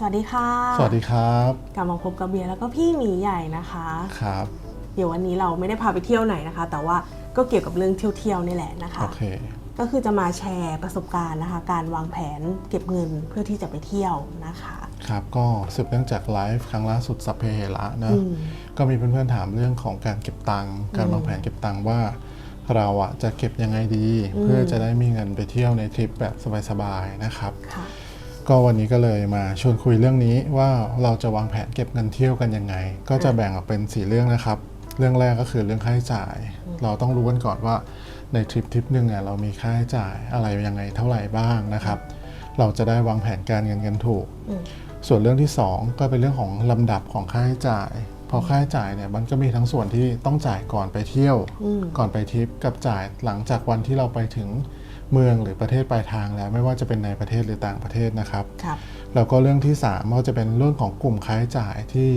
สวัสดีค่ะ สวัสดีครับกลับมาพบกับเบียร์แล้วก็พี่หมีใหญ่นะคะ ครับ เดี๋ยววันนี้เราไม่ได้พาไปเที่ยวไหนนะคะ แต่ว่าก็เกี่ยวกับเรื่องเที่ยวๆนี่แหละนะคะโอเคก็คือจะมาแชร์ประสบการณ์นะคะ การวางแผนเก็บเงินเพื่อที่จะไปเที่ยวนะคะ ครับก็สืบเนื่องจากไลฟ์ครั้งล่าสุดสัพเพเหระเนอะอืมก็มีเพื่อนๆถามเรื่องของการเก็บตังค์การวางแผนเก็บตังค์ว่า เราอะจะเก็บยังไงดี เพื่อจะได้มีเงินไปเที่ยวในทริปแบบสบายๆนะครับค่ะ ก็วันนี้ก็เลยมาชวนคุยเรื่องนี้ว่าเราจะวางแผนเก็บเงินเที่ยวกันยังไง ก็จะแบ่งออกเป็นสี่เรื่องนะครับ เรื่องแรกก็คือเรื่องค่าใช้จ่าย เราต้องรู้กันก่อนว่าในทริปทริปหนึ่งเนี่ยเรามีค่าใช้จ่ายอะไรยังไงเท่าไหร่บ้างนะครับ เราจะได้วางแผนการเงินกันถูกอืมส่วนเรื่องที่ 2 ก็เป็นเรื่องของลำดับของค่าใช้จ่ายพอค่าใช้จ่ายเนี่ยมันก็มีทั้งส่วนที่ต้องจ่ายก่อนไปเที่ยวอืมก่อนไปทริปกับจ่ายหลังจากวันที่เราไปถึง เมืองหรือประเทศปลายทางแล้ว ไม่ว่าจะเป็นในประเทศหรือต่างประเทศนะครับครับ แล้วก็เรื่องที่3ก็จะเป็นเรื่องของกลุ่มค่าใช้จ่ายที่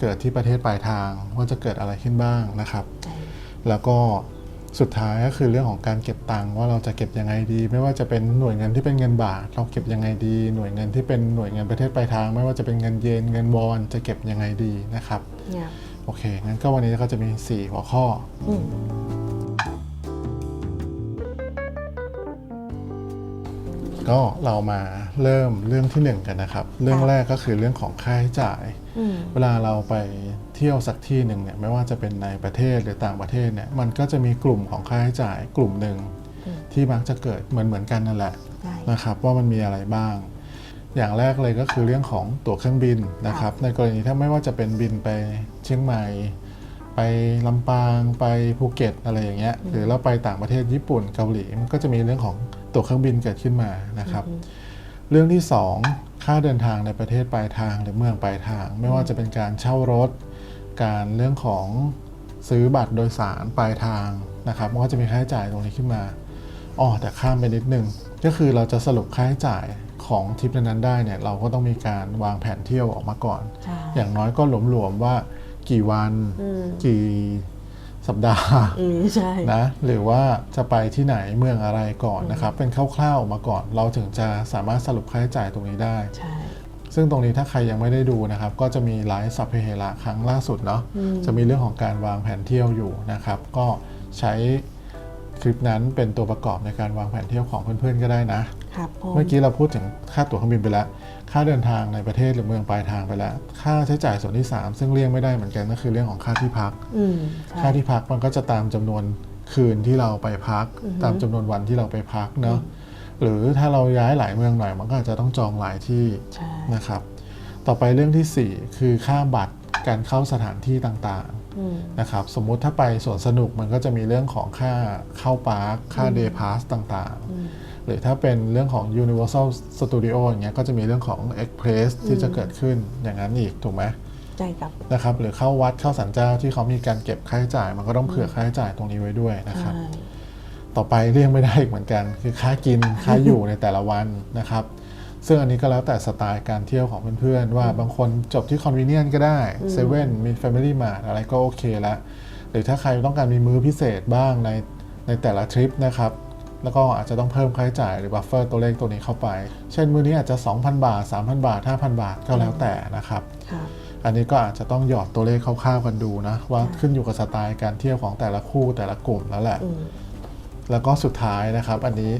เกิดที่ประเทศปลายทางว่าจะเกิดอะไรขึ้นบ้างนะครับใช่แล้วก็สุดท้ายก็คือเรื่องของการเก็บตังค์ว่าเราจะเก็บยังไงดี ไม่ว่าจะเป็นหน่วยเงินที่เป็นเงินบาท เราเก็บยังไงดี หน่วยเงินที่เป็นหน่วยเงินประเทศปลายทาง ไม่ว่าจะเป็นเงินเยนเงินวอนจะเก็บยังไงดีนะครับเนี่ยโอเคงั้นก็วันนี้ก็จะมี 4 หัวข้ออื ก็เรามาเริ่มเรื่องที่หนึ่งกันนะครับ เรื่องแรกก็คือเรื่องของค่าใช้จ่ายอืมเวลาเราไปเที่ยวสักที่หนึ่งเนี่ยไม่ว่าจะเป็นในประเทศหรือต่างประเทศเนี่ยมันก็จะมีกลุ่มของค่าใช้จ่ายกลุ่มหนึ่งที่มักจะเกิดเหมือนเหมือนๆกันนั่นแหละใช่นะครับว่ามันมีอะไรบ้าง อย่างแรกเลยก็คือเรื่องของตั๋วเครื่องบินนะครับ ในกรณีถ้าไม่ว่าจะเป็นบินไปเชียงใหม่ ไปลำปางไปภูเก็ตอะไรอย่างเงี้ยหรือเราไปต่างประเทศญี่ปุ่นเกาหลีมันก็จะมีเรื่องของ ตั๋วเครื่องบินเกิดขึ้นมานะครับ เรื่องที่ 2 ค่าเดินทางในประเทศปลายทางหรือเมืองปลายทาง ไม่ว่าจะเป็นการเช่ารถ การเรื่องของซื้อบัตรโดยสารปลายทางนะครับมันก็จะมีค่าใช้จ่ายตรงนี้ขึ้นมาอ๋อแต่ข้ามไปนิดนึงก็คือเราจะสรุปค่าใช้จ่ายของทริปนั้นๆได้เนี่ยเราก็ต้องมีการวางแผนเที่ยวออกมาก่อนใช่อย่างน้อยก็หลวมๆว่ากี่วันอืมกี่ สัปดาห์อืมใช่นะหรือว่าจะไปที่ไหนเมืองอะไรก่อนนะครับ เป็นคร่าวๆออกมาก่อน เราถึงจะสามารถสรุปค่าใช้จ่ายตรงนี้ได้ใช่ซึ่งตรงนี้ถ้าใครยังไม่ได้ดูนะครับ ก็จะมีไลฟ์สัพเพเหระครั้งล่าสุดเนาะอืมจะมีเรื่องของการวางแผนเที่ยวอยู่นะครับ ก็ใช้คลิปนั้นเป็นตัวประกอบในการวางแผนเที่ยวของเพื่อนๆก็ได้นะ ครับผมเมื่อกี้เราพูดถึงค่าตั๋วเครื่องบินไปแล้ว ค่าเดินทางในประเทศหรือเมืองปลายทางไปแล้ว ค่าใช้จ่ายส่วนที่ 3 ซึ่งเลี่ยงไม่ได้เหมือนกันก็คือเรื่องของค่าที่พัก อืมใช่ ค่าที่พักมันก็จะตามจำนวนคืนที่เราไปพัก ตามจำนวนวันที่เราไปพักเนาะหรือถ้าเราย้ายหลายเมืองหน่อยมันก็อาจจะต้องจองหลายที่ใช่ นะครับ ต่อไปเรื่องทีสี่ 4 คือค่าบัตรการเข้าสถานที่ต่างอืมๆนะครับสมมุติถ้าไปสวนสนุกมันก็จะมีเรื่องของค่าเข้าพาร์คค่าเดย์พาสต่างๆ หรือถ้าเป็นเรื่องของ Universal Studio อย่างเงี้ยก็จะมีเรื่องของ Express ที่จะเกิดขึ้นอย่างนั้นอีกถูกไหมใช่ครับนะครับหรือเข้าวัดเข้าสันเจ้าที่เขามีการเก็บค่าใช้จ่าย มันก็ต้องเผื่อค่าใช้จ่ายตรงนี้ไว้ด้วยนะครับใช่ต่อไปเลี่ยงไม่ได้อีกเหมือนกัน คือค่ากินค่าอยู่ในแต่ละวันนะครับ ซึ่งอันนี้ก็แล้วแต่สไตล์การเที่ยวของเพื่อนๆ ว่าบางคนจบที่คอนเวเนียนก็ได้เซเว่นมี Family Mart อะไรก็โอเคแล้วหรือถ้าใครต้องการมีมื้อพิเศษบ้างในในแต่ละทริปนะครับ แล้วก็อาจจะต้องเพิ่มค่าใช้จ่ายหรือบัฟเฟอร์ตัวเลขตัวนี้เข้าไป เช่นมื้อนี้อาจจะ 2,000 บาท 3,000 บาท 5,000 บาทก็แล้วแต่นะครับครับอันนี้ก็อาจจะต้องหยอดตัวเลขคร่าวๆกันดูนะว่าขึ้นอยู่กับสไตล์การเที่ยวของแต่ละคู่แต่ละกลุ่มแล้วแหละอืมแล้วก็สุดท้ายนะครับ อันนี้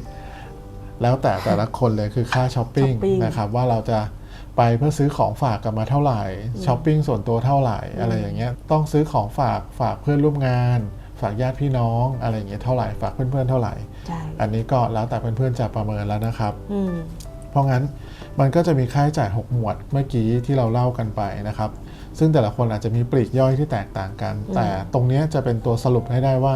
แล้วแต่แต่ละคนเลยคือค่าช้อปปิ้งช้อปปิ้งนะครับว่าเราจะไปเพื่อซื้อของฝากกันมาเท่าไหร่ช้อปปิ้งส่วนตัวเท่าไหร่อะไรอย่างเงี้ยต้องซื้อของฝากฝากเพื่อนร่วมงาน ฝากญาติพี่น้องอะไรอย่างเงี้ยเท่าไหร่ฝากเพื่อนๆเท่าไหร่ ใช่อันนี้ก็แล้วแต่เพื่อนๆจะประเมินแล้วนะครับ อืม เพราะงั้นมันก็จะมีค่าใช้จ่าย 6 หมวดเมื่อกี้ที่เราเล่ากันไปนะครับ ซึ่งแต่ละคนอาจจะมีปลีกย่อยที่แตกต่างกันแต่ตรงเนี้ยจะเป็นตัวสรุปให้ได้ว่า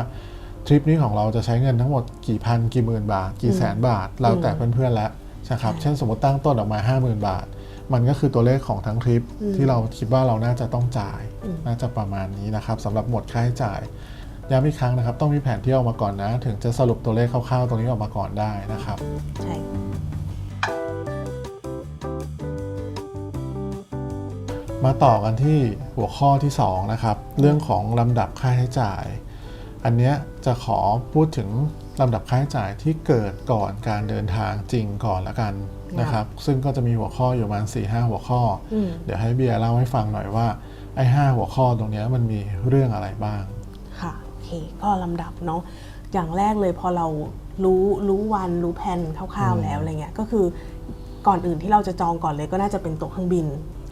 ทริปนี้ของเราจะใช้เงินทั้งหมดกี่พันกี่หมื่นบาท กี่แสนบาทเราแต่เพื่อนๆแล้วนะครับเช่นสมมติตั้งต้นออกมา 50,000 บาท มันก็คือตัวเลขของทั้งทริปที่เราคิดว่าเราน่าจะต้องจ่ายน่าจะประมาณนี้นะครับสำหรับหมวดค่าใช้จ่าย ย้ำอีกครั้งนะครับ ต้องมีแผนเที่ยวมาก่อนนะ ถึงจะสรุปตัวเลขคร่าวๆตรงนี้ออกมาก่อนได้นะครับใช่มาต่อกันที่หัวข้อที่ 2 นะครับ เรื่องของลำดับค่าใช้จ่าย อันเนี้ยจจะขอพูดถึงลำดับค่าใช้จ่ายที่เกิดก่อนการเดินทางจริงก่อนละกันนะครับ ซึ่งก็จะมีหัวข้ออยู่ประมาณ4ีหหัวข้ออมเดี๋ยวให้เบียร์เล่าให้ฟังหน่อยว่าไอ้ห้าหัวข้อตรงเนี้ยมันมีเรื่องอะไรบ้างค่ะโอ เคก็ลำดับเนาะอย่างแรกเลยพอเรารู้รู้วันรู้แผนคร่าวอืมๆแล้วอะไรเงี้ยก็คือก่อนอื่นที่เราจะจองก่อนเลยก็น่าจะเป็นตั๋วเครื่องบิน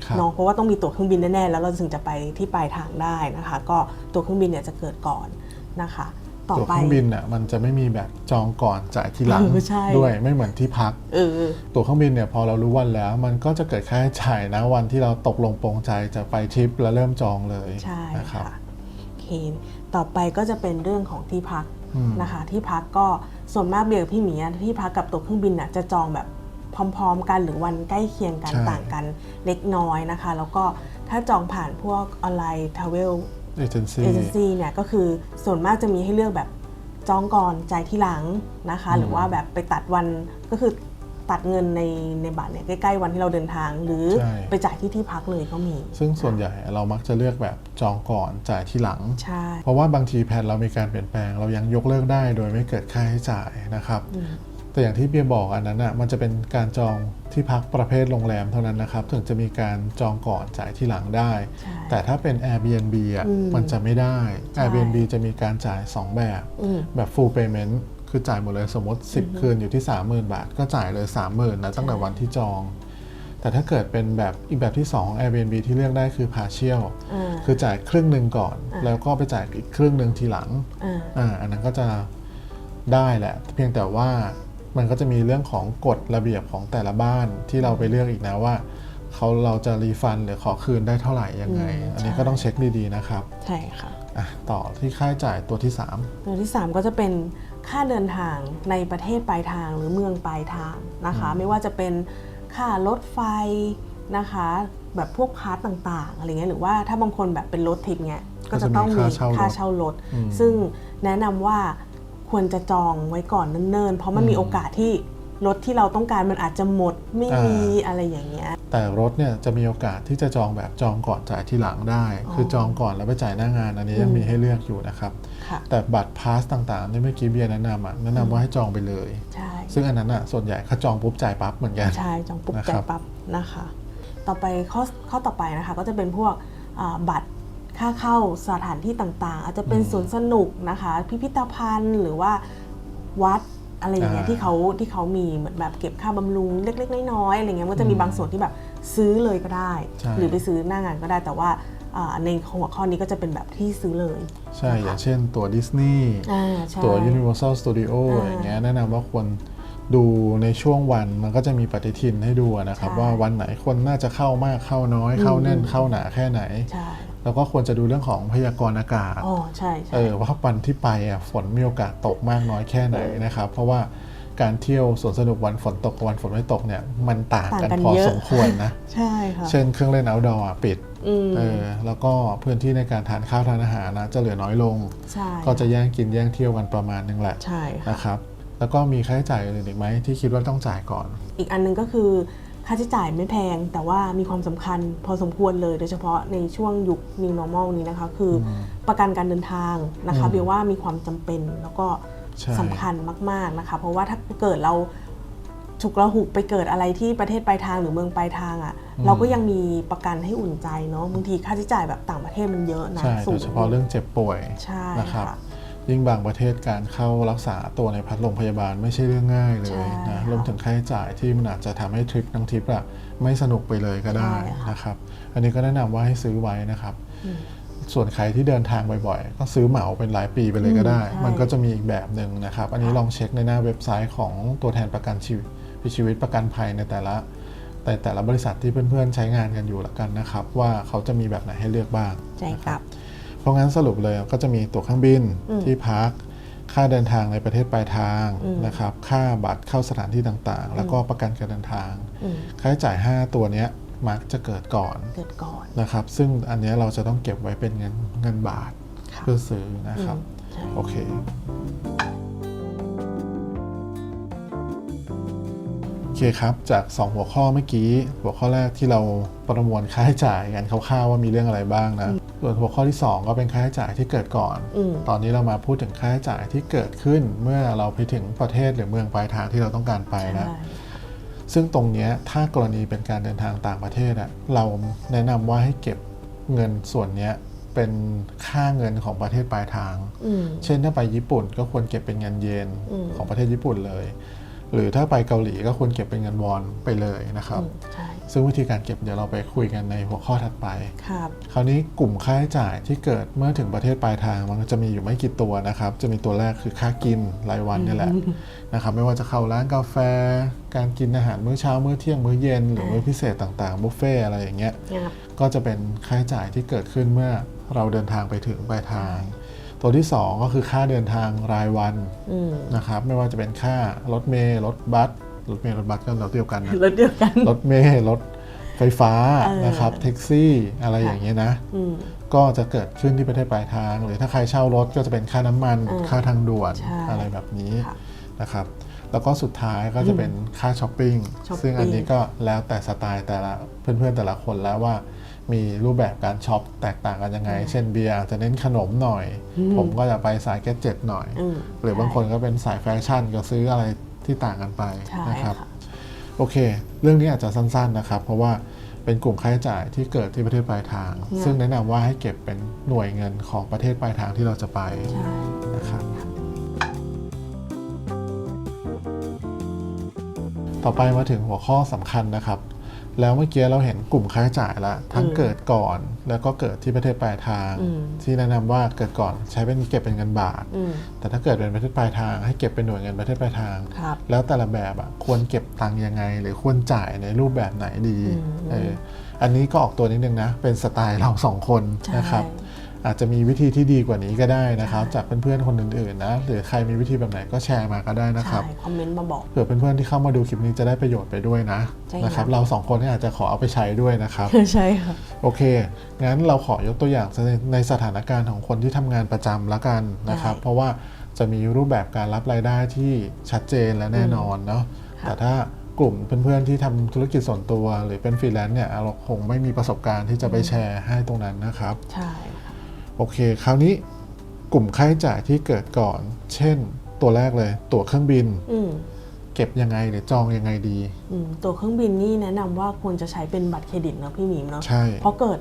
ครับเนาะเพราะว่าต้องมีตั๋วเครื่องบินแน่ๆแล้วเราถึงจะไปที่ปลายทางได้นะคะ ก็ตั๋วเครื่องบินเนี่ยจะเกิดก่อนนะคะ ต่อตั๋วไปเครื่องบินเนี่ยมันจะไม่มีแบบจองก่อนจ่ายทีหลังเออใช่ด้วยไม่เหมือนที่พักเออตั๋วเครื่องบินเนี่ยพอเรารู้วันแล้ว มันก็จะเกิดค่าใช้จ่ายนะวันที่เราตกลงปรงใจจะไปทริปแล้วเริ่มจองเลยใช่นะครับค่ะโอเค ต่อไปก็จะเป็นเรื่องของที่พักอืมนะคะที่พักก็ส่วนมากเบียร์กับพี่หมีอะที่พักกับตั๋วเครื่องบินน่ะจะจองแบบพร้อมๆ กันหรือวันใกล้เคียงกันใช่ต่างกันเล็กน้อยนะคะ แล้วก็ถ้าจองผ่านพวกออนไลน์ทราเวลเอเจนซี่เอเจนซี่เนี่ยก็คือส่วนมากจะมีให้เลือกแบบจองก่อนจ่ายที่หลังนะคะอืมหรือว่าแบบไปตัดวันก็คือ ตัดเงินในในบัตรเนี่ยใกล้ๆวันที่เราเดินทาง หรือใช่ ไปจ่ายที่ที่พักเลยก็มี ซึ่งส่วนใหญ่เรามักจะเลือกแบบจองก่อนจ่ายทีหลัง ใช่ เพราะว่าบางทีแผนเรามีการเปลี่ยนแปลง เรายังยกเลิกได้โดยไม่เกิดค่าใช้จ่ายนะครับอืมแต่อย่างที่เบียร์บอกอันนั้นอะมันจะเป็นการจองที่พักประเภทโรงแรมเท่านั้นนะครับ ถึงจะมีการจองก่อนจ่ายที่หลังได้ ใช่ แต่ถ้าเป็น Airbnb อะอืมมันจะไม่ได้ใช่ Airbnb จะมีการจ่าย 2 แบบ อืม แบบ full payment คือจ่ายหมดเลยสมมติ 10 คืนอยู่ที่ 30,000 บาท ก็จ่ายเลย 30,000นะตั้งแต่วันที่จอง แต่ถ้าเกิดเป็นแบบอีกแบบที่2 Airbnb ที่เลือกได้คือ partial อ่าคือจ่ายครึ่งหนึ่งก่อนอ่าแล้วก็ไปจ่ายอีกครึ่งหนึ่งทีหลังอ่าอ่าอันนั้นก็จะได้แหละ เพียงแต่ว่ามันก็จะมีเรื่องของกฎระเบียบของแต่ละบ้านที่เราไปเลือกอีกนะว่าเขาเราจะรีฟันหรือขอคืนได้เท่าไหร่ยังไงอืมอันนี้ใช่ก็ต้องเช็คดีๆนะครับ ใช่ค่ะอะต่อที่ค่าใช้จ่ายตัวที่ตัวที่ 3 ก็จะเป็น ค่าเดินทางในประเทศปลายทางหรือเมืองปลายทางนะคะ ไม่ว่าจะเป็นค่ารถไฟนะคะ แบบพวกพาร์ทต่างๆอะไรเงี้ยหรือว่าถ้าบางคนแบบเป็นรถทิปเงี้ยก็จะต้องมีก็จะมีค่าเช่ารถค่าเช่ารถอืมซึ่งแนะนำว่าควรจะจองไว้ก่อนเนิ่นๆ เพราะมันมีอืมโอกาสที่ รถที่เราต้องการมันอาจจะหมดไม่มีอะไรอย่างเงี้ย3แต่รถเนี่ยจะมีโอกาสที่จะจองแบบจองก่อนจ่ายทีหลังได้อ๋อคือจองก่อนแล้วไปจ่ายหน้างานอันนี้ยังอืมมีให้เลือกอยู่นะครับค่ะแต่บัตรพาสต่างๆที่เมื่อกี้เบียร์แนะนำอะแนะนำว่าให้จองไปเลยใช่ซึ่งอันนั้นอะส่วนใหญ่เขาจองปุ๊บจ่ายปั๊บเหมือนกันใช่จองปุ๊บนะครับจ่ายปั๊บนะคะ ต่อไปข้อข้อต่อไปนะคะก็จะเป็นพวกอ่าบัตรค่าเข้าสถานที่ต่างๆ อาจจะเป็นอืมสวนสนุกนะคะ พิพิธภัณฑ์หรือว่าวัด อะไรอย่างเงี้ยอ่าที่เขาที่เขามีเหมือนแบบเก็บค่าบำรุงเล็กๆน้อยๆอะไรเงี้ยมันก็จะมีอืมบางส่วนที่แบบซื้อเลยก็ได้ใช่หรือไปซื้อหน้างานก็ได้แต่ว่าอ่าในหัวข้อนี้ก็จะเป็นแบบที่ซื้อเลย ใช่นะคะอย่างเช่นตัวดิสนีย์อ่าใช่ตัว Universal Studio อ่าอย่างเงี้ยแนะนำว่าควรดูในช่วงวันมันก็จะมีปฏิทินให้ดูนะครับใช่ว่าวันไหนคนน่าจะเข้ามากเข้าน้อยเข้าแน่นอืมเข้าหนาแค่ไหนใช่ แล้วก็ควรจะดูเรื่องของพยากรณ์อากาศอ๋อใช่ใช่เออว่าวันที่ไปอะฝนมีโอกาสตกมากน้อยแค่ไหนนะครับ เพราะว่าการเที่ยวสวนสนุกวันฝนตกกับวันฝนไม่ตกเนี่ยมันต่างกันต่างกันพอเยอะสมควรนะ ใช่ค่ะเช่นเครื่องเล่น outdoor อะปิดอืมเออแล้วก็พื้นที่ในการทานข้าวทานอาหารนะจะเหลือน้อยลงใช่ก็จะแย่งกินแย่งเที่ยวกันประมาณนึงแหละใช่ค่ะนะครับ แล้วก็มีค่าใช้จ่ายอื่นอีกไหมที่คิดว่าต้องจ่ายก่อน อีกอันหนึงก็คือ ค่าใช้จ่ายไม่แพง แต่ว่ามีความสำคัญพอสมควรเลย โดยเฉพาะในช่วงยุค New Normal นี้นะคะ คืออมประกันการเดินทางนะคะอืมเบียร์ว่ามีความจำเป็นแล้วก็ใช่สำคัญมาก ๆนะคะ เพราะว่าถ้าเกิดเราฉุกระหุกไปเกิดอะไรที่ประเทศปลายทางหรือเมืองปลายทางอะ่ะ เราก็ยังมีประกันให้อุ่นใจเนาะบางทีค่าใช้จ่ายแบบต่างประเทศมันเยอะนะใช่สูโดงยเฉพาะเรื่องเจ็บป่วยใช่นะครับค่ะ ยิ่งบางประเทศการเข้ารักษาตัวในพัดโรงพยาบาลไม่ใช่เรื่องง่ายเลใช่ยนะค่ะรวมถึงค่าใช้จ่ายที่มันอาจจะทำให้ทริปทั้งทริปอะไม่สนุกไปเลยก็ได้ใช่ค่ะนะครับ อันนี้ก็แนะนำว่าให้ซื้อไว้นะครับอืมส่วนใครที่เดินทางบ่อยๆ ก็ซื้อเหมาเป็นรายปีไปเลยก็ได้อืมใช่มันก็จะมีอีกแบบหนึ่งนะครับ อันนี้ค่ะลองเช็คในหน้าเว็บไซต์ของตัวแทนประกันชีวิตชีวิตประกันภัยในแต่ละ แต่แต่ละบริษัทที่เพื่อนๆใช้งานกันอยู่ละกันนะครับ ว่าเขาจะมีแบบไหนให้เลือกบ้างใช่นะครับเพ ราะงั้นสรุปเลยก็จะมีตั๋วเครื่องบินอืมที่พัก ค่าเดินทางในประเทศปลายทางอืมนะครับ ค่าบัตรเข้าสถานที่ต่างๆ แล้วก็ประกันการเดินทางอืมค่าใช้จ่าย 5 ตัวเนี้ยมักจะเกิดก่อนเกิดก่อนนะครับ ซึ่งอันเนี้ยเราจะต้องเก็บไว้เป็นเงินเงินบาทค่ะเพื่อซื้อนะครับใช่โอเคเคครับ จาก 2 หัวข้อเมื่อกี้ หัวข้อแรกที่เราประมวลค่าใช้จ่ายกันคร่าวๆว่ามีเรื่องอะไรบ้างนะ ส่วนหัวข้อที่ 2 ก็เป็นค่าใช้จ่ายที่เกิดก่อนอืมตอนนี้เรามาพูดถึงค่าใช้จ่ายที่เกิดขึ้นเมื่อเราไปถึงประเทศหรือเมืองปลายทางที่เราต้องการไปนะใช่ซึ่งตรงเนี้ยถ้ากรณีเป็นการเดินทางต่างประเทศอะเราแนะนำว่าให้เก็บเงินส่วนเนี้ยเป็นค่าเงินของประเทศปลายทางอืมเช่นถ้าไปญี่ปุ่นก็ควรเก็บเป็นเงินเยนอืมของประเทศญี่ปุ่นเลย หรือถ้าไปเกาหลีก็ควรเก็บเป็นเงินวอนไปเลยนะครับอืมใช่ซึ่งวิธีการเก็บเดี๋ยวเราไปคุยกันในหัวข้อถัดไป ครับคราวนี้กลุ่มค่าใช้จ่ายที่เกิดเมื่อถึงประเทศปลายทางมันก็จะมีอยู่ไม่กี่ตัวนะครับ จะมีตัวแรกคือค่ากินรายวันนี่แหละนะครับไม่ว่าจะเข้าร้านกาแฟ การกินอาหารมื้อเช้ามื้อเที่ยงมื้อเย็นหรือมื้อพิเศษต่างๆบุฟเฟ่ต์อะไรอย่างเงี้ยงับก็จะเป็นค่าใช้จ่ายที่เกิดขึ้นเมื่อเราเดินทางไปถึงปลายทาง ตัวที่ 2 ก็คือค่าเดินทางรายวันอืมนะครับไม่ว่าจะเป็นค่ารถเมล์รถบัสรถเมล์รถบัสก็เราเดียวกันนะรถเดียวกันรถเมล์รถไฟฟ้าเออนะครับแท็กซี่อะไรอย่างเงี้ยนะอืมก็จะเกิดขึ้นที่ประเทศปลายทาง หรือถ้าใครเช่ารถก็จะเป็นค่าน้ำมันเออค่าทางด่วนใช่อะไรแบบนี้ค่ะนะครับแล้วก็สุดท้ายก็จะเป็นค่าช้อปปิ้งช้อปปิ้งซึ่งอันนี้ก็แล้วแต่สไตล์แต่ละเพื่อนๆแต่ละคนแล้วว่า มีรูปแบบการช็อปแตกต่างกันยังไง เช่นเบียร์จะเน้นขนมหน่อย ผมก็จะไปสายแกดเจ็ตหน่อยอืมหรือบางคนก็เป็นสายแฟชั่นก็ซื้ออะไรที่ต่างกันไปใช่นะครับค่ะโอเค เรื่องนี้อาจจะสั้นๆนะครับ เพราะว่าเป็นกลุ่มค่าใช้จ่ายที่เกิดที่ประเทศปลายทางเนี่ยซึ่งแนะนำว่าให้เก็บเป็นหน่วยเงินของประเทศปลายทางที่เราจะไปใช่นะครับต่อไปมาถึงหัวข้อสำคัญนะครับ แล้วเมื่อกี้เราเห็นกลุ่มค่าใช้จ่ายละทั้งเกิดก่อนแล้วก็เกิดที่ประเทศปลายทางอืมที่แนะนำว่าเกิดก่อนใช้เป็นเก็บเป็นเงินบาทอืมแต่ถ้าเกิดเป็นประเทศปลายทาง ให้เก็บเป็นหน่วยเงินประเทศปลายทางครับแล้วแต่ละแบบอะควรเก็บตังค์ยังไง หรือควรจ่ายในรูปแบบไหนดีอืมเอออันนี้ก็ออกตัวนิดนึงนะเป็นสไตล์เราสองคนใช่นะครับ อาจจะมีวิธีที่ดีกว่านี้ก็ได้นะครับใช่จากเพื่อนๆคนอื่นๆนะหรือใครมีวิธีแบบไหนก็แชร์มาก็ได้นะครับใช่คอมเมนต์มาบอกเผื่อเพื่อนๆที่เข้ามาดูคลิปนี้จะได้ประโยชน์ไปด้วยนะใช่นะครับครับเราสองคนเนี่ยอาจจะขอเอาไปใช้ด้วยนะครับใช่ค่ะโอเค งั้นเราขอยกตัวอย่างในในสถานการณ์ของคนที่ทำงานประจำละกันนะครับได้เพราะว่าจะมีรูปแบบการรับรายได้ที่ชัดเจนและแน่นอนเนาะค่ะแต่ถ้ากลุ่มเพื่อนๆที่ทำธุรกิจส่วนตัว หรือเป็นฟรีแลนซ์เนี่ยเราคงไม่มีประสบการณ์ที่จะไปแชร์ให้ตรงนั้นนะครับ ใช่ค่ะ โอเค คราวนี้กลุ่มค่าใช้จ่ายที่เกิดก่อน เช่น ตัวแรกเลย ตั๋วเครื่องบิน อืมเก็บยังไงหรือจองยังไงดี อืมตัวเครื่องบินนี่แนะนำว่าควรจะใช้เป็นบัตรเครดิตเนาะพี่หมีมเนาะ ใช่ เพราะเกิด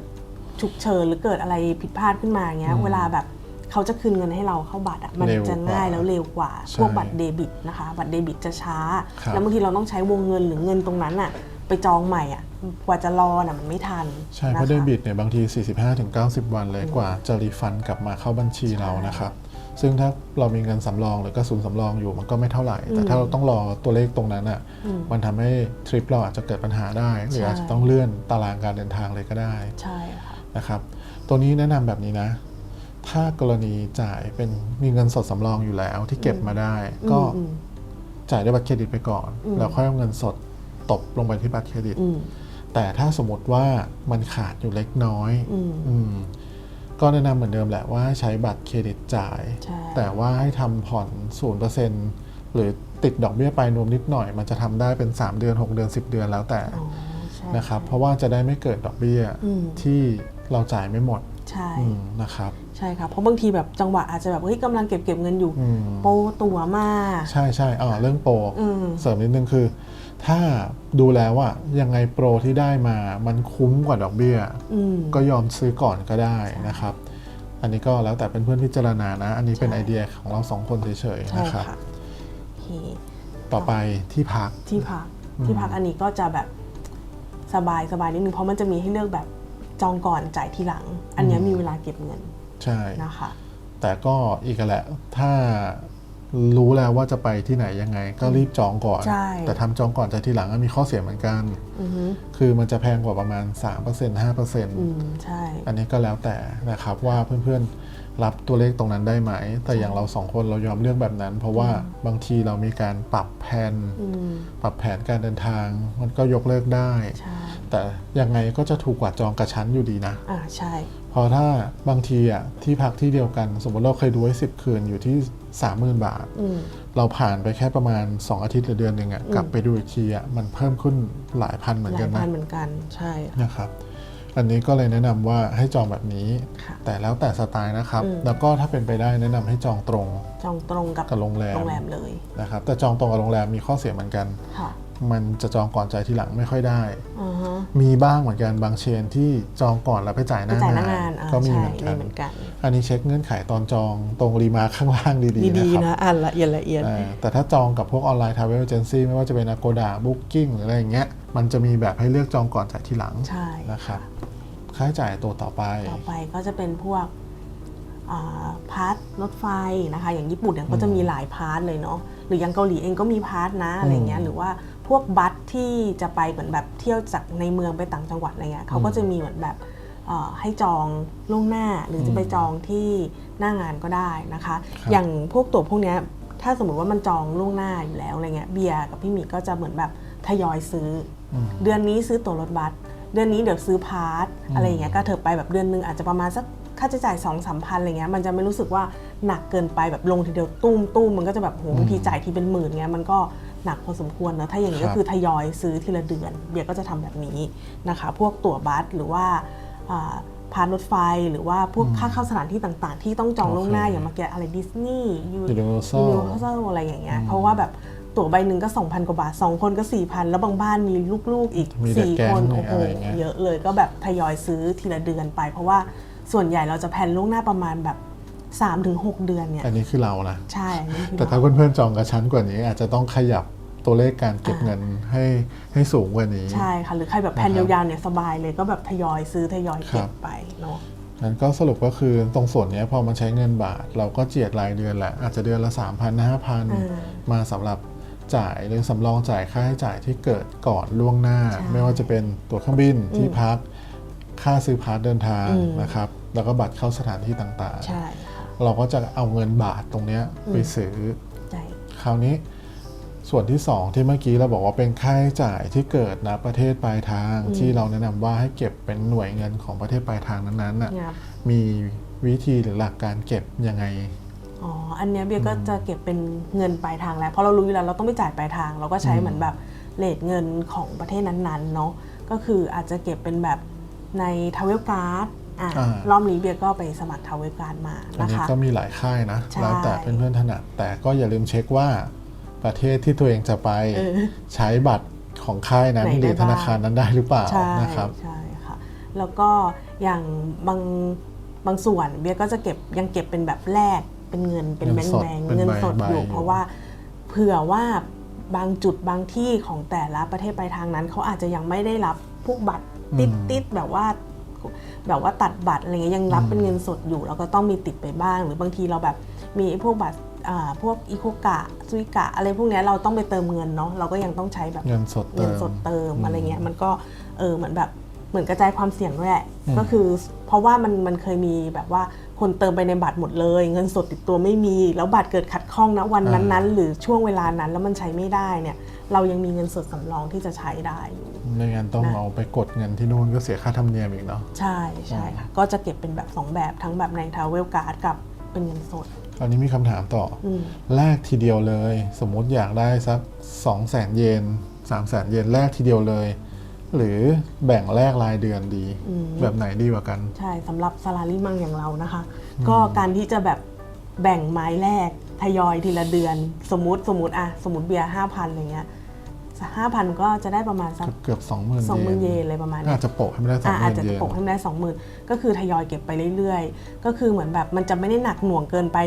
ฉุกเฉินหรือเกิดอะไรผิดพลาดขึ้นมาเงี้ยเวลาแบบเขาจะคืนเงินให้เราเข้าบัตรอะมันเร็วจะง่ายกว่าแล้วเร็วกว่า ใช่พวกบัตรเดบิตนะคะ บัตรเดบิตจะช้า ครับแล้วบางทีเราต้องใช้วงเงินหรือเงินตรงนั้นอะ ไปจองใหม่อะกว่าจะรอน่ะมันไม่ทันใช่เพนคราะเดบิตเนี่ยบางที 45-90 วันเลยกว่าจะรีฟันกลับมาเข้าบัญชีเรานะครับซึ่งถ้าเรามีเงินสำรองหรือกระสุนสำรองอยู่มันก็ไม่เท่าไหร่ แต่ถ้าเราต้องรอตัวเลขตรงนั้นอะอืมมันทำให้ทริปเราอาจจะเกิดปัญหาได้ หรือใช่อาจจะต้องเลื่อนตารางการเดินทางเลยก็ได้ใช่ค่ะนะครับตัวนี้แนะนำแบบนี้นะ ถ้ากรณีจ่ายเป็นมีเงินสดสำรองอยู่แล้วที่เก็บมาได้ ก็อืมจ่ายด้วยบัตรเครดิตไปก่อนอืมแล้วค่อยเอาเงินสด ตบลงไปที่บัตรเครดิตอืมแต่ถ้าสมมติว่ามันขาดอยู่เล็กน้อยอืมอืมก็แนะนำเหมือนเดิมแหละว่าให้ใช้บัตรเครดิตจ่ายใช่แต่ว่าให้ทำผ่อน0%หรือติดดอกเบี้ยปลายนวมนิดหน่อย มันจะทำได้เป็น 3 เดือน 6 เดือน 10 เดือนแล้วแต่อ๋อใช่นะครับ เพราะว่าจะได้ไม่เกิดดอกเบี้ยอืมที่เราจ่ายไม่หมดใช่อืมนะครับ ใช่ค่ะเพราะบางทีแบบจังหวะอาจจะแบบเฮ้ยกำลังเก็บเก็บเงินอยู่ อืมโปรตัวมาก ใช่ใช่อ๋อเรื่องโปรอืม เสริมนิดนึงคือ ถ้าดูแล้วว่ายังไงโปรที่ได้มามันคุ้มกว่าดอกเบี้ย อืม ก็ยอมซื้อก่อนก็ได้นะครับ อันนี้ก็แล้วแต่เป็นเพื่อนพิจารณานะ อันนี้เป็นใช่ ไอเดียของเราสองคนเฉยๆใช่นะครับ ค่ะโอเคต่อไปที่พัก ที่พักที่พักอันนี้ก็จะแบบสบายสบายนิดนึงเพราะมันจะมีให้เลือกแบบจองก่อนจ่ายทีหลัง อันเนี้ยมีเวลาเก็บเงิน ใช่นะคะ แต่ก็อีกแหละ ถ้ารู้แล้วว่าจะไปที่ไหนยังไง ก็รีบจองก่อนใช่แต่ทำจองก่อนจ่ายทีหลังก็มีข้อเสียเหมือนกันอือฮึคือมันจะแพงกว่าประมาณ 3% 5%อืมใช่ อันนี้ก็แล้วแต่นะครับว่าเพื่อนๆรับตัวเลขตรงนั้นได้ไหม แต่อย่างเราสองคนเรายอมเลือกแบบนั้น เพราะว่าบางทีเรามีการปรับแผนอืมปรับแผนการเดินทาง มันก็ยกเลิกได้ใช่แต่ยังไงก็จะถูกกว่าจองกระชั้นอยู่ดีนะอ่าใช่เพราะถ้าบางทีอะที่พักที่เดียวกัน สมมติเราเคยดูไว้สิบคืนอยู่ที่30,000บาทอืมเราผ่านไปแค่ประมาณ 2 อาทิตย์หรือเดือนหนึ่งอะอืมกลับไปดูอีกทีอะมันเพิ่มขึ้นหลายพันเหมือนหกัลานยนะพันเหมือนกันใช่ค่ะนะครับ อันนี้ก็เลยแนะนำว่าให้จองแบบนี้ ค่ะแต่แล้วแต่สไตล์นะครับ อืม แล้วก็ถ้าเป็นไปได้แนะนำให้จองตรงจองตรงกับกับโรงแรมโรงแรมเลยนะครับแต่จองตรงกับโรงแรมมีข้อเสียเหมือนกัน ค่ะ มันจะจองก่อนจ่ายทีหลังไม่ค่อยได้อ่าฮะ มีบ้างเหมือนกันบางเชนที่จองก่อนแล้วไปจ่ายหไปน้าจ่ายหน้างางานนอ่าก็มีใช่เหมือนกันเหมือนกัน อันนี้เช็คเงื่อนไขตอนจองตรงรีมาร์คข้างล่างดีๆนะดีครับๆนะอ่านละเอียดละเอียด อ่าแต่ถ้าจองกับพวกออนไลน์ทาวเวลเจนซี่ไม่ว่าจะเป็น Agoda Booking หรืออะไรอย่างเงี้ยมันจะมีแบบให้เลือกจองก่อนจ่ายทีหลังใช่ นะครับค่าใช้จ่ายตัวต่อไป ต่อไปก็จะเป็นพวกอ่าพาร์ทรถไฟนะคะ อย่างญี่ปุ่นเนี่ยก็จะมีหลายพาร์ทเลยเนาะหรืออย่างเกาหลีเองก็มีพาร์ทนะอะไรเงี้ยหรือว่า พวกบัสที่จะไปเหมือนแบบเที่ยวจากในเมืองไปต่างจังหวัดอะไรเงี้ยเขาก็จะมีเหมือนแบบเอ่อให้จองล่วงหน้าหรือจะไปจองที่หน้างานก็ได้นะคะครับอย่างพวกตั๋วพวกเนี้ยถ้าสมมติว่ามันจองล่วงหน้าอยู่แล้วอะไรเงี้ยเบียร์กับพี่หมีก็จะเหมือนแบบทยอยซื้ออมเดือนนี้ซื้อตั๋วรถบัสเดือนนี้เดี๋ยวซื้อพาร์ทอะไรอย่างเงี้ยก็เถอะไปแบบเดือนหนึงอาจจะประมาณสักค่าใช้จ่ายสองสามพันอะไรเงี้ยมันจะไม่รู้สึกว่าหนักเกินไปแบบลงทีเดียวตุ้มตุ้มมันก็จะแบบโหบางทีจ่ายทีเป็นหมื่นเงี้ยมันก็ หนักพอสมควรนะถ้าอย่างนี้ครัก็บคือทยอยซื้อทีละเดือน เบียร์ก็จะทำแบบนี้นะคะ พวกตั๋วบัสหรือว่าอ่าพาร์ทรถไฟหรือว่าพวกค่าเข้าสถานที่ต่างๆ ที่ต้องจองล่วงหน้าอย่างเมื่อกี้อะไรดิสนีย์ Universal ยูนิเวอร์แซลอะไรอย่างเงี้ยเพราะว่าแบบตั๋วใบหนึ่งก็ 2,000 กว่าบาท 2 คนก็ 4,000 แล้วบางบ้านมีลูกๆอีกมีแต่4แก๊งคนเนี่ยโอ้โหอะไรอย่างเงี้ยเยอะเลยก็แบบทยอยซื้อทีละเดือนไป เพราะว่าส่วนใหญ่เราจะแพลนล่วงหน้าประมาณแบบ 3-6 เดือนเนี่ยอันนี้คือเรานะใช่อันนี้คือแต่ถ้าเพื่อนๆจองกระชั้นกว่านี้ อาจจะต้องขยับตัวเลขการเก็บเงินให้ให้สูงกว่านี้ ใช่ค่ะ หรือใครแบบแพลนนะครับยาวๆเนี่ยสบายเลยก็แบบทยอยซื้อทยอยเก็ครับบ ไปเนาะงั้นก็สรุปก็คือตรงส่วนเนี้ยพอมันใช้เงินบาท เราก็เจียดรายเดือนแหละ อาจจะเดือนละ 3 0 0 0 5,000มาสำหรับจ่ายหรือสำรองจ่ายค่าใช้จ่ายที่เกิดก่อนล่วงหน้า ใช่ไม่ว่าจะเป็นตั๋วเครื่องบินที่พัก ค่าซื้อพาสเดินทางอืม นะครับ แล้วก็บัตรเข้าสถานที่ต่างใช่ค่ะๆ เราก็จะเอาเงินบาทตรงเนี้ยไปซื้อใช่คราวนี้ส่วนที่ 2 ที่เมื่อกี้เราบอกว่าเป็นค่าใช้จ่ายที่เกิดนะประเทศปลายทางที่เราแนะนำว่าให้เก็บเป็นหน่วยเงินของประเทศปลายทางนั้นๆน่ะงับมีวิธีหรือหลักการเก็บยังไงอ๋ออันเนี้ยเบียร์ก็จะเก็บเป็นเงินปลายทางแล้วเพราะเรารู้อยู่แล้วเราต้องไปจ่ายปลายทาง เราก็ใช้เหมือนแบบเลทเงินของประเทศนั้นๆเนาะก็คืออาจจะเก็บเป็นแบบในทาวเวลการ์ด อะอ่ารอบนี้เบียร์ก็ไปสมัครทาวเวลการ์ดมาอันนะนี้คะ ก็มีหลายค่ายนะ ใช่แล้วแต่เพื่อนๆถนัด แต่ก็อย่าลืมเช็คว่าประเทศที่ตัวเองจะไปเออใช้บัตรของค่ายนั้นไหนได้หรือธนาคารนั้นได้หรือเปล่าใช่นะครับ ใช่ค่ะ แล้วก็อย่างบางบางส่วนเบียร์ก็จะเก็บยังเก็บเป็นแบบแลกเป็นเงินเป็นเงิแบนงสดแบงเป็นเงินใบสดอยู่ใบเพราะว่าเผื่อว่าบางจุดบางที่ของแต่ละประเทศปลายทางนั้นเขาอาจจะยังไม่ได้รับพวกบัตรติดติดแบบว่า แบบว่าตัดบัตรอะไรเงี้ยยังรับเป็นเงินสดอยู่ แล้วก็ต้องมีติดไปบ้าง หรือบางทีเราแบบมีไอ้พวกบัตรอ่าพวกอีโคกะซุยกะ อะไรพวกเนี้ยเราต้องไปเติมเงินเนาะเราก็ยังต้องใช้แบบเงินสดเติเงินมสดเติมอืมอะไรเงี้ยมันก็เออเหมือนแบบเหมือนกระจายความเสี่ยงด้วยแหละอืมก็คือเพราะว่ามันมันเคยมีแบบว่าคนเติมไปในบัตรหมดเลย เงินสดติดตัวไม่มี แล้วบัตรเกิดขัดข้องนะวันนั้นๆ หรือช่วงเวลานั้นแล้วมันใช้ไม่ได้เนี่ย เรายังมีเงินสดสำรองที่จะใช้ได้อยู่ ไม่งั้นต้องนะ เอาไปกดเงินที่นู่นก็เสียค่าธรรมเนียมอีกเนาะ ใช่ใช่ค่ะ ก็จะเก็บเป็นแบบ 2 แบบทั้งแบบในทาวเวลการ์ดกับเป็นเงินสดคราวนี้มีคำถามต่ออมแลกทีเดียวเลย สมมุติอยากได้สัก2 0 0แสนเยน3 0 0แสนเยนแลกทีเดียวเลย หรือแบ่งแลกรายเดือนดีอืมแบบไหนดีกว่ากัน ใช่สำหรับซาลารีมังอย่างเรานะคะ ก็การที่จะแบบแบ่งไม้แรก ทยอยทีละเดือน สมมติสมมติอะสมมติเบียร์ห้าพันอะไรเงี้ยห้าพันก็จะได้ประมาณสักเกือบสองหมื่นสองหมื่นเยนอะไรประมาณก็เนี้อายจจะโปะให้ไม่ได้สองอะหอาจมื่นจะเยนโปกให้มันได้สองหมื่นก็คือทยอยเก็บไปเรื่อยๆ ก็คือเหมือนแบบมันจะไม่ได้หนักหน่วงเกินไป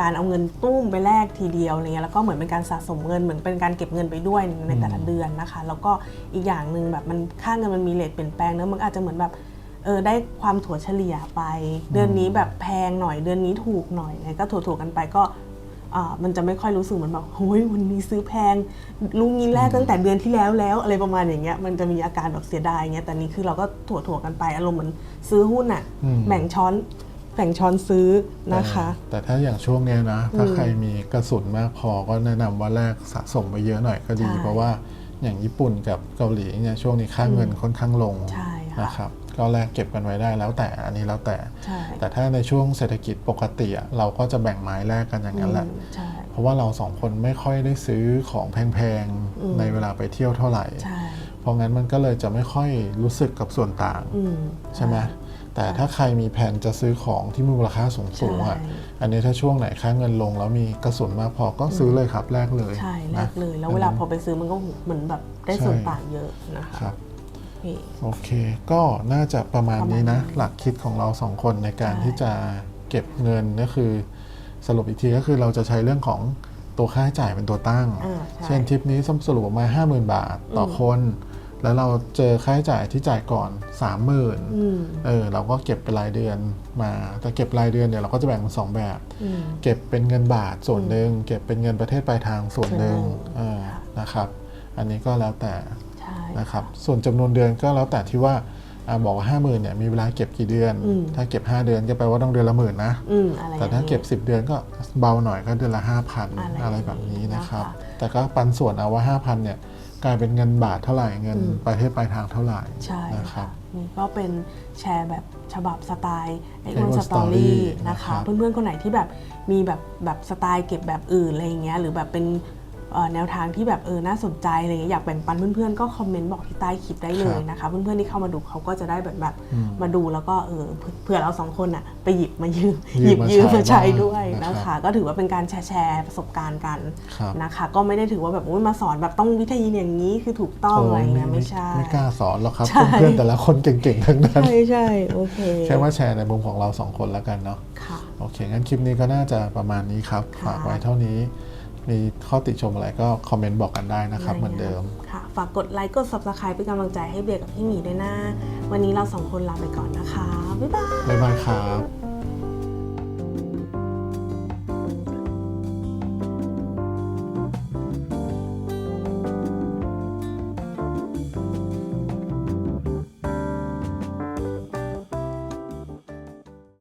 การเอาเงินตุ้มไปแลกทีเดียวอะไรเงี้ยแล้วก็เหมือนเป็นการสะสมเงินเหมือนเป็นการเก็บเงินไปด้วยในแต่ละเดือนนะคะ แล้วก็อีกอย่างหนึ่งแบบมันค่าเงินมันมีเลทเปลี่ยนแปลงเนอะมันอาจจะเหมือนแบบเออได้ความถั่วเฉลี่ยไป เดือนนี้แบบแพงหน่อยเดือนนี้ถูกหน่อยอะไรก็ถั่วๆกันไปก็อ่า มันจะไม่ค่อยรู้สึกเหมือนแบบโอ้ยวันนี้ซื้อแพงลุงนี้แรกตั้งแต่เดือนที่แล้วแล้ว อะไรประมาณอย่างเงี้ยมันจะมีอาการแบบเสียดายเงี้ยแต่นี่คือเราก็ถั่วๆกันไปอารมณ์เหมือนซื้อหุ้นอะอืมแบ่งช้อนแบ่งช้อนซื้อนะคะแต่แต่ถ้าอย่างช่วงเนี้ยนะ ถ้าใครมีกระสุนมากพอก็แนะนำว่าแลกสะสมไปเยอะหน่อยก็ดีใช่เพราะว่าอย่างญี่ปุ่นกับเกาหลีเนี่ยช่วงนี้ค่าเงินค่อนข้างลงใช่ค่ะนะครับ ก็แลกเก็บกันไว้ได้แล้วแต่อันนี้แล้วแต่ใช่แต่ถ้าในช่วงเศรษฐกิจปกติอะเราก็จะแบ่งไม้แลกกันอย่างนั้นแหละอืมใช่เพราะว่าเราสองคนไม่ค่อยได้ซื้อของแพงอืมๆในเวลาไปเที่ยวเท่าไหร่ใช่เพราะงั้นมันก็เลยจะไม่ค่อยรู้สึกกับส่วนต่างอืมใช่ไหมแต่ถ้าใครมีแผนจะซื้อของที่มีมูลค่าสูงสูงๆอะใช่อันนี้ถ้าช่วงไหนค่าเงินลงแล้วมีกระสุนมากพอก็ซื้อเลยครับแลกเลย ใช่แลนะกเลย แล้วเวลาพอไปซื้อมันก็เหมือนแบบได้ส่วนต่างเยอะนะคะ ครับนี่ โอเค ก็น่าจะประมาณนี้นะประมาณนี้หลักคิดของเราสองคนในการใช่ที่จะเก็บเงินก็คือ สรุปอีกทีก็คือเราจะใช้เรื่องของตัวค่าใช้จ่ายเป็นตัวตั้งอ่าใช่เช่นทริปนี้สรุปออกมา 50,000 บาทต่ออมคน แล้วเราเจอค่าใช้จ่ายที่จ่ายก่อน 30,000อืมเออเราก็เก็บเป็นรายเดือนมาแต่เก็บรายเดือนเนี่ยเราก็จะแบ่งเป็นสองแบบอืมเก็บเป็นเงินบาทส่วนหนึ่งเก็บเป็นเงินประเทศปลายทางส่วนหนึ่งส่วนหนึ่งเออค่ะนะครับ อันนี้ก็แล้วแต่ใช่ นะครับส่วนจำนวนเดือนก็แล้วแต่ที่ว่าอ่าบอกว่า5 0,000เนี่ยมีเวลาเก็บกี่เดือนอืมถ้าเก็บ 5 เดือนก็แปลว่าต้องเดือนละหมื่นนะอืมอะไรแต่ถ้าอย่งนี้เก็บ 10 เดือนก็เบาหน่อยก็เดือนละ 5,000 อะไรอะไรแบบนี้นะครับนะคะแต่ก็ปันส่วนเอาว่า 5,000เนี่ยกลายเป็นเงินบาทเท่าไหร่เงินอืมประเทศปลายทางเท่าไหร่ใช่นะครัค่ะบนี่ก็เป็นแชร์แบบฉบับสไตล์ไอ Egg ออน One สตอรี่ Story นะนะครัคะบเพื่อนๆคนไหนที่แบบมีแบบแบบสไตล์เก็บแบบอื่นอะไรอย่างเงี้ยหรือแบบเป็นเอ่อ แนวทางที่แบบเออน่าสนใจอะไรเงี้ยอยากแบ่งปันเพื่อนๆก็คอมเมนต์บอกที่ใต้คลิปได้เลยนะคะ เพื่อนๆที่เข้ามาดูเขาก็จะได้แบบแบบมาดูแล้วก็เออเผื่อเราสองคนอะไปหยิบมายืมหยิบยืมมาใช้ด้วยนะคะ ก็ถือว่าเป็นการแชร์แชร์ประสบการณ์กันครับนะคะ ก็ไม่ได้ถือว่าแบบโอ้ยมาสอนแบบต้องวิธีอย่างนี้คือถูกต้องอะไรเงี้ยไม่ใช่ไม่กล้าสอนหรอกครับใช่เพื่อนๆแต่ละคนเก่งๆทั้งนั้นใช่ใช่โอเคแค่ว่าแชร์ในมุมของเราสองคนแล้วกันเนาะค่ะโอเคงั้นคลิปนี้ก็น่าจะประมาณนี้ครับค่ะฝากไว้เท่านี้ มีข้อติชมอะไรก็คอมเมนต์บอกกันได้นะครับ เหมือนเดิม ค่ะ ฝากกดไลค์ กด subscribe เป็นกำลังใจให้เบียร์กับพี่หมีด้วยนะ วันนี้เราสองคนลาไปก่อนนะคะ บ๊ายบาย บ๊ายบายครับ